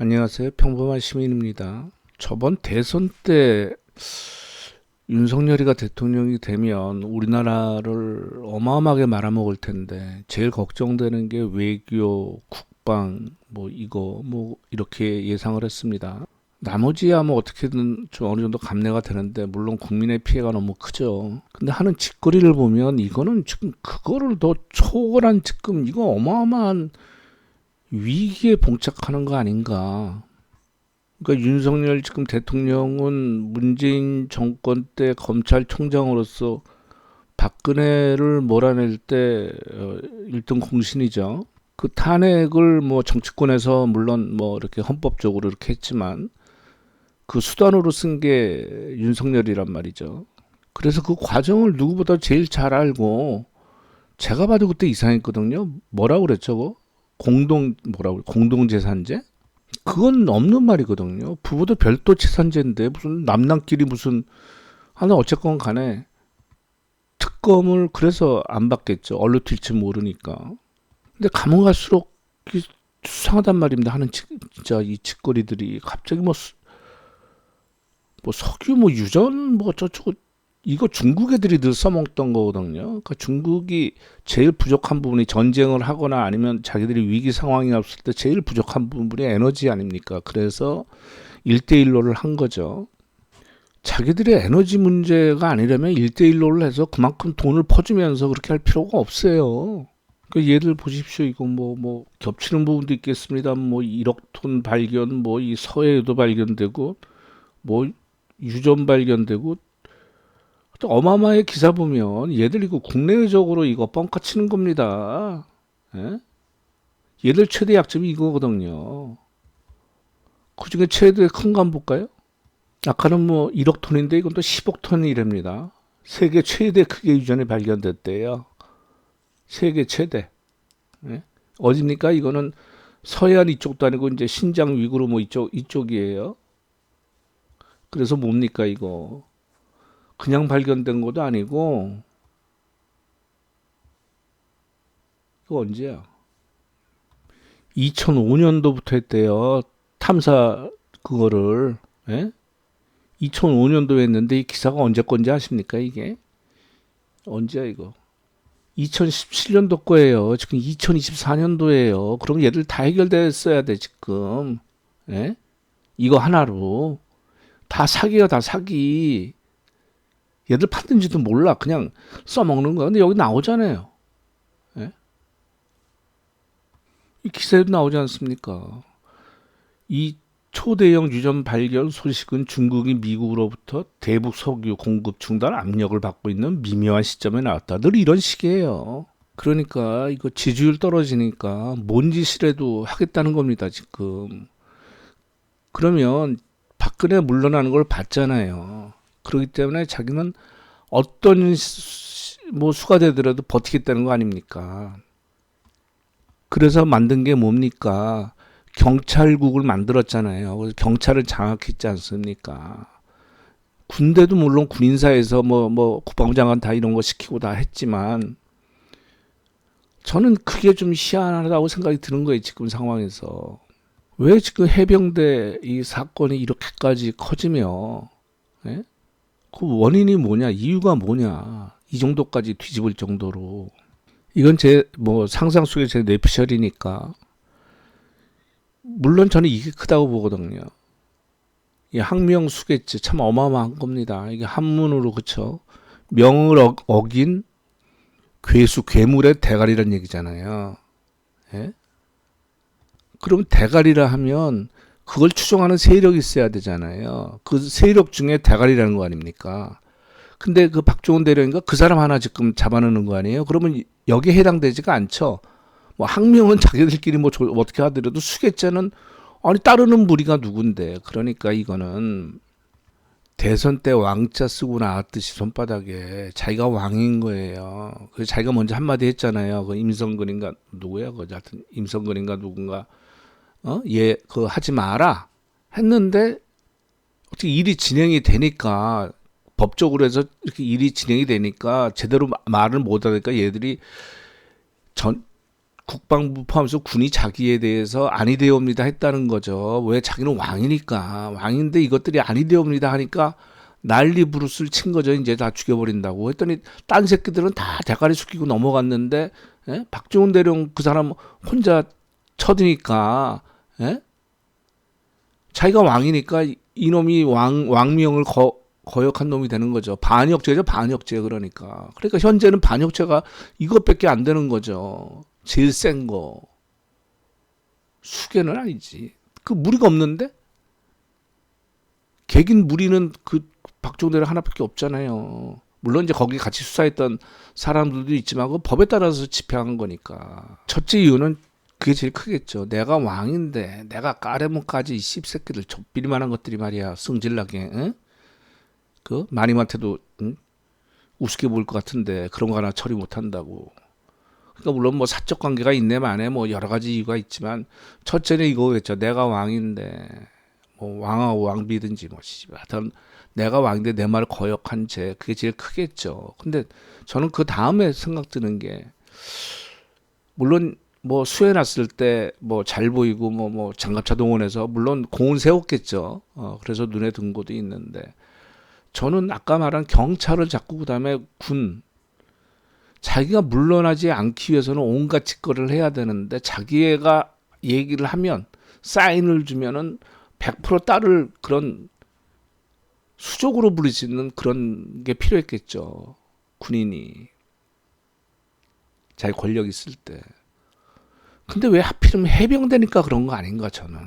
안녕하세요. 평범한 시민입니다. 저번 대선 때 윤석열이가 대통령이 되면 우리나라를 어마어마하게 말아먹을 텐데 제일 걱정되는 게 외교, 국방 뭐 이거 뭐 이렇게 예상을 했습니다. 나머지야 뭐 어떻게든 좀 어느 정도 감내가 되는데 물론 국민의 피해가 너무 크죠. 근데 하는 짓거리를 보면 이거는 지금 그거를 더 초월한 지금 이거 어마어마한 위기에 봉착하는 거 아닌가. 그러니까 윤석열 지금 대통령은 문재인 정권 때 검찰총장으로서 박근혜를 몰아낼 때 어, 1등 공신이죠. 그 탄핵을 뭐 정치권에서 물론 뭐 이렇게 헌법적으로 이렇게 했지만 그 수단으로 쓴 게 윤석열이란 말이죠. 그래서 그 과정을 누구보다 제일 잘 알고 제가 봐도 그때 이상했거든요. 뭐라고 그랬죠? 공동 뭐라고 공동재산제? 그건 없는 말이거든요. 부부도 별도 재산제인데 무슨 남남끼리 무슨 하나 어쨌건 간에 특검을 그래서 안 받겠죠. 얼로 튈지 모르니까. 근데 가면 갈수록 수상하단 말입니다. 하는 치, 진짜 이 짓거리들이 갑자기 뭐, 수- 뭐 석유 뭐 유전 뭐 저쩌고 이거 중국 애들이 늘 써먹던 거거든요. 그러니까 중국이 제일 부족한 부분이 전쟁을 하거나 아니면 자기들이 위기 상황이 없을 때 제일 부족한 부분이 에너지 아닙니까? 그래서 일대일로를한 거죠. 자기들의 에너지 문제가 아니라면 일대일로를 해서 그만큼 돈을 퍼주면서 그렇게 할 필요가 없어요. 그 얘들 보십시오. 이거 뭐, 뭐, 겹치는 부분도 있겠습니다. 뭐, 1억 톤 발견, 뭐, 이 서해에도 발견되고, 뭐, 유전 발견되고, 또 어마어마하게 기사 보면 얘들 이거 국내적으로 이거 뻥카 치는 겁니다. 예? 얘들 최대 약점이 이거거든요. 그 중에 최대 큰 거 한번 볼까요? 아까는 뭐 1억 톤인데 이건 또 10억 톤이랍니다. 세계 최대 크게 유전이 발견됐대요. 세계 최대. 예? 어딥니까? 이거는 서해안 이쪽도 아니고 이제 신장 위구르 뭐 이쪽 이쪽이에요. 그래서 뭡니까 이거? 그냥 발견된 것도 아니고 이거 언제야? 2005년도부터 했대요. 탐사 그거를 예? 2005년도에 했는데 이 기사가 언제 건지 아십니까 이게? 언제야 이거? 2017년도 거예요. 지금 2024년도예요. 그럼 얘들 다 해결됐어야 돼 지금. 예? 이거 하나로 다 사기야 다 사기. 얘들 판든지도 몰라. 그냥 써먹는 거야. 근데 여기 나오잖아요. 예? 이 기사에도 나오지 않습니까? 이 초대형 유전 발견 소식은 중국이 미국으로부터 대북 석유 공급 중단 압력을 받고 있는 미묘한 시점에 나왔다. 늘 이런 식이에요. 그러니까 이거 지지율 떨어지니까 뭔 짓이라도 하겠다는 겁니다, 지금. 그러면 박근혜 물러나는 걸 봤잖아요. 그렇기 때문에 자기는 어떤 시- 뭐 수가 되더라도 버티겠다는 거 아닙니까? 그래서 만든 게 뭡니까? 경찰국을 만들었잖아요. 그래서 경찰을 장악했지 않습니까? 군대도 물론 군인사에서 뭐, 뭐, 국방부 장관 다 이런 거 시키고 다 했지만, 저는 그게 좀 희한하다고 생각이 드는 거예요, 지금 상황에서. 왜 지금 해병대 이 사건이 이렇게까지 커지며, 예? 그 원인이 뭐냐, 이유가 뭐냐, 이 정도까지 뒤집을 정도로. 이건 제, 뭐, 상상 속의 제 뇌피셜이니까. 물론 저는 이게 크다고 보거든요. 이 학명 수겠지 참 어마어마한 겁니다. 이게 한문으로 그쵸? 명을 어, 어긴 괴수 괴물의 대가리란 얘기잖아요. 예? 그럼 대가리라 하면 그걸 추종하는 세력이 있어야 되잖아요. 그 세력 중에 대가리라는 거 아닙니까? 근데 그 박종훈 대령인가 그 사람 하나 지금 잡아놓는 거 아니에요? 그러면 여기에 해당되지가 않죠. 뭐 학명은 자기들끼리 뭐 조- 어떻게 하더라도 수계자는 아니 따르는 무리가 누군데 그러니까 이거는 대선 때 왕자 쓰고 나왔듯이 손바닥에 자기가 왕인 거예요. 그 자기가 먼저 한마디 했잖아요. 그 임성근인가 누구야? 그 하여튼 임성근인가 누군가 어얘 그 하지 마라 했는데 어떻게 일이 진행이 되니까 법적으로 해서 이렇게 일이 진행이 되니까 제대로 마- 말을 못 하니까 얘들이 전 국방부 포함해서 군이 자기에 대해서 아니 되옵니다 했다는 거죠. 왜 자기는 왕이니까 왕인데 이것들이 아니 되옵니다 하니까 난리 부르스를 친 거죠. 이제 다 죽여버린다고 했더니 딴 새끼들은 다 대가리 숙이고 넘어갔는데 예? 박정훈 대령 그 사람 혼자 쳐드니까 예? 자기가 왕이니까 이놈이 왕 왕명을 거, 거역한 놈이 되는 거죠. 반역죄죠, 반역죄 그러니까. 그러니까 현재는 반역죄가 이것밖에 안 되는 거죠. 제일 센 거. 수개는 아니지. 그 무리가 없는데? 개긴 무리는 그 박종대를 하나밖에 없잖아요. 물론 이제 거기 같이 수사했던 사람들도 있지만 그 법에 따라서 집행한 거니까. 첫째 이유는 그게 제일 크겠죠. 내가 왕인데 내가 까레몬까지 이 씹새끼들 좁비리만한 것들이 말이야 승질나게 응? 그 마님한테도 응? 우습게 보일 것 같은데 그런 거 하나 처리 못한다고. 그러니까 물론 뭐 사적 관계가 있네 만에 뭐 여러 가지 이유가 있지만 첫째는 이거겠죠. 내가 왕인데 뭐 왕하고 왕비든지 뭐 하여튼 내가 왕인데 내 말을 거역한 죄 그게 제일 크겠죠. 근데 저는 그 다음에 생각 드는 게 물론 뭐 수해 났을 때 뭐 잘 보이고 뭐뭐 장갑차 동원해서 물론 공은 세웠겠죠. 어 그래서 눈에 든 것도 있는데 저는 아까 말한 경찰을 잡고 그다음에 군 자기가 물러나지 않기 위해서는 온갖 짓거리를 해야 되는데 자기가 얘기를 하면 사인을 주면은 100% 따를 그런 수적으로 부릴 수 있는 그런 게 필요했겠죠. 군인이 자기 권력 있을 때. 근데 왜 하필이면 해병대니까 그런 거 아닌가 저는.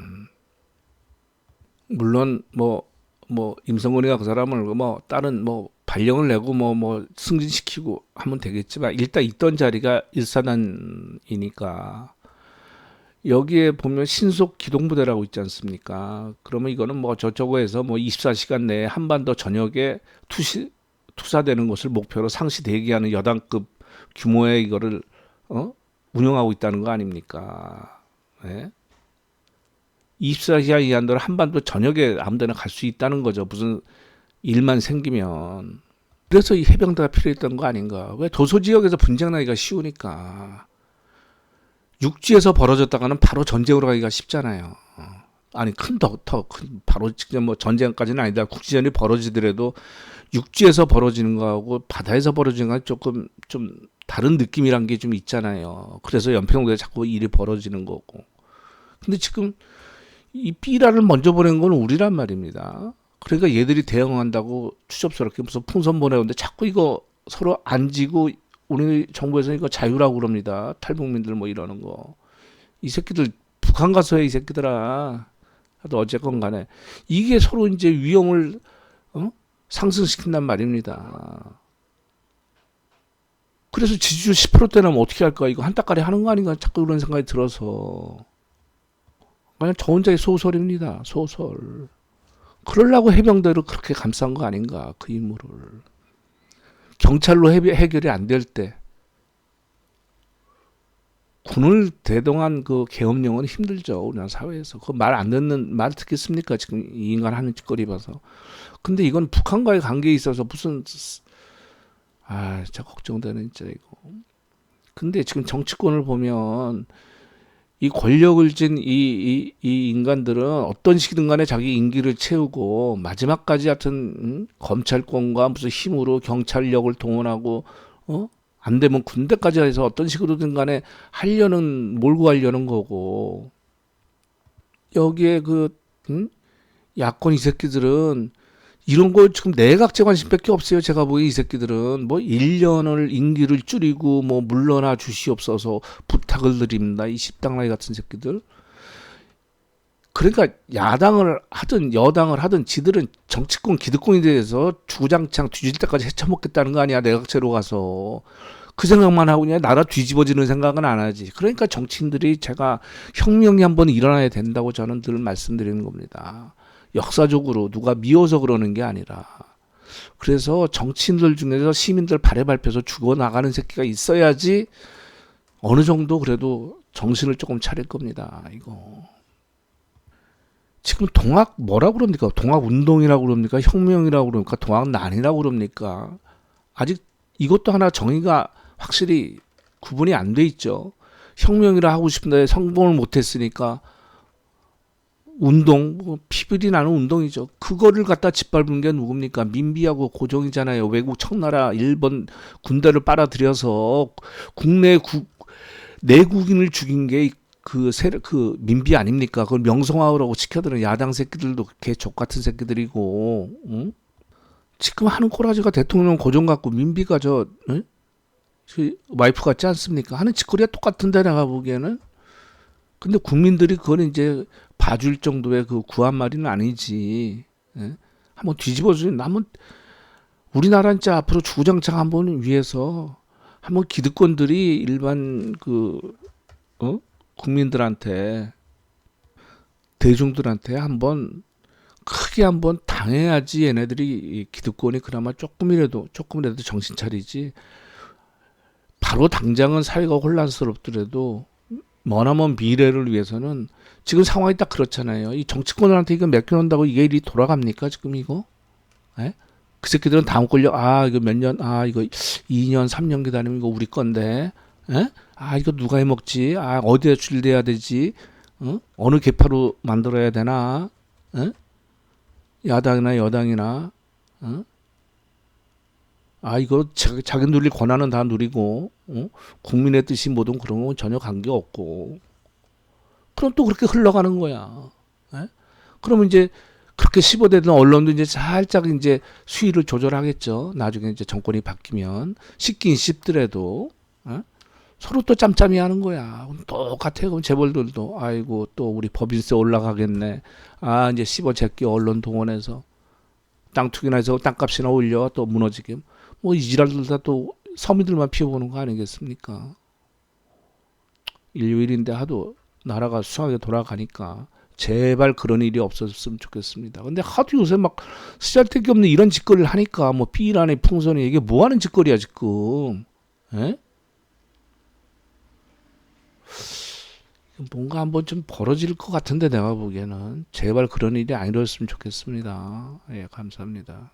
물론 뭐뭐 임성근이가 그 사람을 뭐 다른 뭐 발령을 내고 뭐뭐 승진시키고 하면 되겠지만 일단 있던 자리가 일사단이니까 여기에 보면 신속 기동부대라고 있지 않습니까? 그러면 이거는 뭐 저쪽에서 뭐 24시간 내에 한반도 전역에 투시 투사되는 것을 목표로 상시 대기하는 여단급 규모의 이거를 어? 운영하고 있다는 거 아닙니까? 예? 24시간 이한도로 한반도 전역에 아무데나 갈 수 있다는 거죠. 무슨 일만 생기면. 그래서 이 해병대가 필요했던 거 아닌가. 왜 도서 지역에서 분쟁 나기가 쉬우니까. 육지에서 벌어졌다가는 바로 전쟁으로 가기가 쉽잖아요. 어. 아니 큰 더더 큰 바로 직접 뭐 전쟁까지는 아니다. 국지전이 벌어지더라도 육지에서 벌어지는 거하고 바다에서 벌어지는 거 조금 좀 다른 느낌이란 게 좀 있잖아요. 그래서 연평도에 자꾸 일이 벌어지는 거고. 근데 지금 이 삐라를 먼저 보낸 건 우리란 말입니다. 그러니까 얘들이 대응한다고 추접스럽게 무슨 풍선 보내는데 자꾸 이거 서로 안 지고 우리 정부에서 이거 자유라고 그럽니다. 탈북민들 뭐 이러는 거. 이 새끼들 북한 가서 해, 이 새끼들아. 하여튼 어쨌건 간에 이게 서로 이제 위험을 어? 상승시킨단 말입니다. 그래서 지지율 10%대라면 어떻게 할까? 이거 한따까리 하는 거 아닌가? 자꾸 그런 생각이 들어서. 그냥 저 혼자의 소설입니다. 소설. 그러려고 해병대를 그렇게 감싼 거 아닌가? 그 임무를. 경찰로 해결이 안 될 때. 군을 대동한 그 계엄령은 힘들죠. 우리나라 사회에서. 그 말 안 듣는, 말 듣겠습니까? 지금 이 인간 하는 짓거리 봐서. 근데 이건 북한과의 관계에 있어서 무슨, 아, 진짜 걱정되는 진짜 이거. 근데 지금 정치권을 보면 이 권력을 쥔 이 이, 이 인간들은 어떤 식이든 간에 자기 임기를 채우고 마지막까지 하여튼 음? 검찰권과 무슨 힘으로 경찰력을 동원하고 어? 안 되면 군대까지 해서 어떤 식으로든 간에 하려는 몰고 가려는 거고 여기에 그 음? 야권 이 새끼들은 이런 거 지금 내각제 관심밖에 없어요. 제가 보기에 이 새끼들은 뭐 1년을 임기를 줄이고 뭐 물러나 주시옵소서 부탁을 드립니다. 이 십당나이 같은 새끼들. 그러니까 야당을 하든 여당을 하든 지들은 정치권 기득권에 대해서 주장창 뒤질 때까지 헤쳐먹겠다는 거 아니야. 내각제로 가서. 그 생각만 하고 그냥 나라 뒤집어지는 생각은 안 하지. 그러니까 정치인들이 제가 혁명이 한번 일어나야 된다고 저는 늘 말씀드리는 겁니다. 역사적으로 누가 미워서 그러는 게 아니라 그래서 정치인들 중에서 시민들 발에 밟혀서 죽어 나가는 새끼가 있어야지 어느 정도 그래도 정신을 조금 차릴 겁니다. 이거 지금 동학 뭐라고 그럽니까? 동학 운동이라고 그럽니까? 혁명이라고 그럽니까? 동학 난이라고 그럽니까? 아직 이것도 하나 정의가 확실히 구분이 안 돼 있죠. 혁명이라 하고 싶은데 성공을 못 했으니까 운동, 뭐 피비리 나는 운동이죠. 그거를 갖다 짓밟은 게 누굽니까? 민비하고 고종이잖아요. 외국 청나라 일본 군대를 빨아들여서 국내 국 내국인을 죽인 게 그 세그 민비 아닙니까? 그걸 명성황후라고 시켜드는 야당 새끼들도 개족 같은 새끼들이고, 응? 지금 하는 꼬라지가 대통령 고종 같고 민비가 저, 응? 그 와이프 같지 않습니까? 하는 짓거리가 똑같은데 내가 보기에는. 근데 국민들이 그걸 이제 봐줄 정도의 그 구한 말이는 아니지. 예? 한번 뒤집어주는 한번 우리나라 진짜 앞으로 주구장창 한번 위해서 한번 기득권들이 일반 그 어? 국민들한테 대중들한테 한번 크게 한번 당해야지 얘네들이 이 기득권이 그나마 조금이라도 조금이라도 정신 차리지. 바로 당장은 사회가 혼란스럽더라도 머나먼 미래를 위해서는 지금 상황이 딱 그렇잖아요. 이 정치권들한테 이거 맡겨놓는다고 이게 일이 돌아갑니까 지금 이거? 예? 그 새끼들은 다음 권력 아 이거 몇 년 아 이거 2년 3년 기다리면 이거 우리 건데 예? 아 이거 누가 해먹지 아 어디에 출대해야 되지 어? 어느 계파로 만들어야 되나 예? 야당이나 여당이나 어? 아 이거 자기, 자기 누릴 권한은 다 누리고 어? 국민의 뜻이 뭐든 그런 건 전혀 관계 없고 그럼 또 그렇게 흘러가는 거야. 예? 그러면 이제 그렇게 씹어대던 언론도 이제 살짝 이제 수위를 조절하겠죠. 나중에 이제 정권이 바뀌면 씹긴 씹더라도 예? 서로 또 짬짬이 하는 거야. 그럼 똑같아요. 그럼 재벌들도 아이고 또 우리 법인세 올라가겠네. 아 이제 씹어 제끼 언론 동원해서 땅 투기나 해서 땅값이나 올려 또 무너지게 뭐 이지랄들 다 또 서민들만 피워보는 거 아니겠습니까? 인류일인데 하도 나라가 수상하게 돌아가니까 제발 그런 일이 없었으면 좋겠습니다. 근데 하도 요새 막 쓰잘데기 없는 이런 짓거리를 하니까 뭐 비란의 풍선이 이게 뭐 하는 짓거리야 지금? 에? 뭔가 한번 좀 벌어질 것 같은데 내가 보기에는 제발 그런 일이 아니었으면 좋겠습니다. 예, 감사합니다.